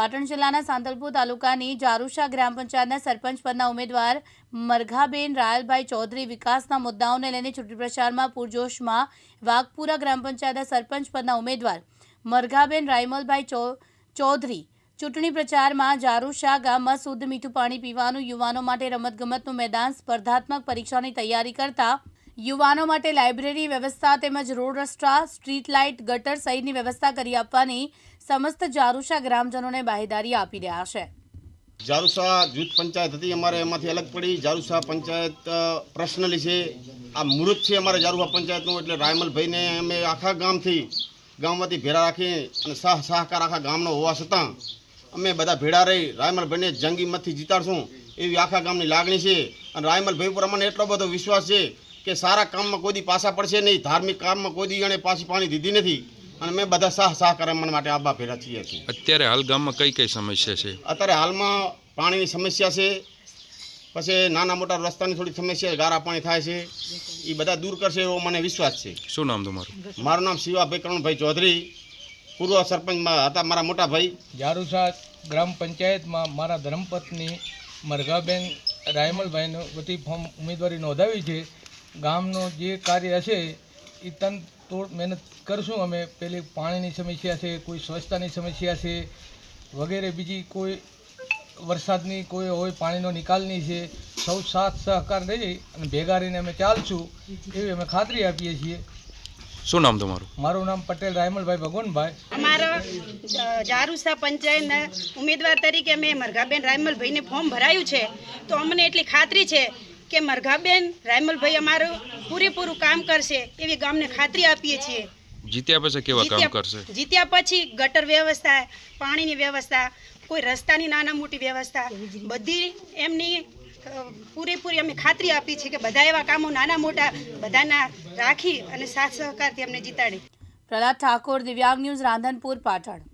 પાટણ જિલ્લાના સાંતલપુર તાલુકાની જારુશા ગ્રામ પંચાયતના સરપંચ પદના ઉમેદવાર મરઘાબેન રાયલભાઈ ચૌધરી વિકાસના મુદ્દાઓને લઈને ચૂંટણી પ્રચારમાં પૂરજોશમાં વાઘપુરા ગ્રામ પંચાયતના સરપંચ પદના ઉમેદવાર મરઘાબેન રાયમલભાઈ ચૌધરી ચૂંટણી પ્રચારમાં જારુશા ગામમાં શુદ્ધ મીઠું પાણી પીવાનું યુવાનો માટે રમતગમતનું મેદાન સ્પર્ધાત્મક પરીક્ષાની તૈયારી કરતા યુવાનો માટે લાઇબ્રેરી વ્યવસ્થા તેમજ રોડ રસ્તા, સ્ટ્રીટ લાઇટ, ગટર સહિતની વ્યવસ્થા કરી આપવાની સમસ્ત જારુસા ગ્રામજનોને બાહેદારી આપી રહ્યા છે. જારુસા જૂથ પંચાયત હતી, અમારે એમાંથી અલગ પડી. જારુસા પંચાયત પ્રશ્નલી છે. આ મુહૂર્ત છે અમારે જારુસા પંચાયતનું, એટલે રાયમલભાઈને અમે આખા ગામથી ગામમાંથી ભેળા રાખી અને સહ, સહકાર આખા ગામનો હોવા છતાં અમે બધા ભેળા રહી રાયમલભાઈને જંગીમતથી જીતાડશું એવી આખા ગામની લાગણી છે. અને રાયમલભાઈ પર અમને એટલો બધો વિશ્વાસ છે કે સારા કામમાં કોઈ દી પાછા પડશે નહીં. ધાર્મિક કામમાં કોઈ દી એણે પાછી પાણી દીધી નથી. અને મેં બધા સાહ સાહ કરમણ માટે આબા ભેરા છીએ છીએ. અત્યારે હાલ ગામમાં કઈ કઈ સમસ્યા છે? અત્યારે હાલમાં પાણીની સમસ્યા છે. પછી નાના મોટા રસ્તાની થોડી સમસ્યા ગારા પાણી થાય છે. એ બધા દૂર કરશે એવો મને વિશ્વાસ છે. શું નામ તમારું? મારું નામ શિવાભાઈ કરણભાઈ ચૌધરી. પૂર્વ સરપંચમાં હતા મારા મોટા ભાઈ. જારુસા ગ્રામ પંચાયતમાં મારા ધર્મપત્ની મરઘાબેન રાયમલભાઈનું વતી ફોર્મ ઉમેદવારી નોંધાવી છે. ગામનો જે કાર્ય હશે એ તન તોડ મહેનત કરશું અમે. પેલી પાણીની સમસ્યા છે કોઈ સ્વચ્છતાની સમસ્યા છે વગેરે બીજી કોઈ વરસાદની કોઈ હોય પાણીનો નિકાલની છે. સૌ સાથ સહકાર લઈ અને ભેગા રહીને અમે ચાલશું એવી અમે ખાતરી આપીએ છીએ. શું નામ તમારું? મારું નામ પટેલ રાયમલભાઈ ભગવાનભાઈ. અમારા જારુસા પંચાયતના ઉમેદવાર તરીકે મેં મરઘાબેન રાયમલભાઈને ફોર્મ ભરાયું છે. તો અમને એટલી ખાતરી છે કે મરઘાબેન રાયમલભાઈ અમારું પૂરેપૂરું કામ કરશે એવી ગામને ખાતરી આપીએ છીએ. જીત્યા પછી કેવા કામ કરશે? જીત્યા પછી ગટર વ્યવસ્થા પાણીની વ્યવસ્થા કોઈ રસ્તાની નાના મોટી વ્યવસ્થા બધી એમની પૂરેપૂરી અમે ખાતરી આપી છે કે બધા એવા કામો નાના મોટા બધાના રાખી અને સાથ સહકારથી અમને જીતાડી. પ્રહલાદ ઠાકોર દિવ્યાંગ ન્યૂઝ રાંધનપુર પાટણ.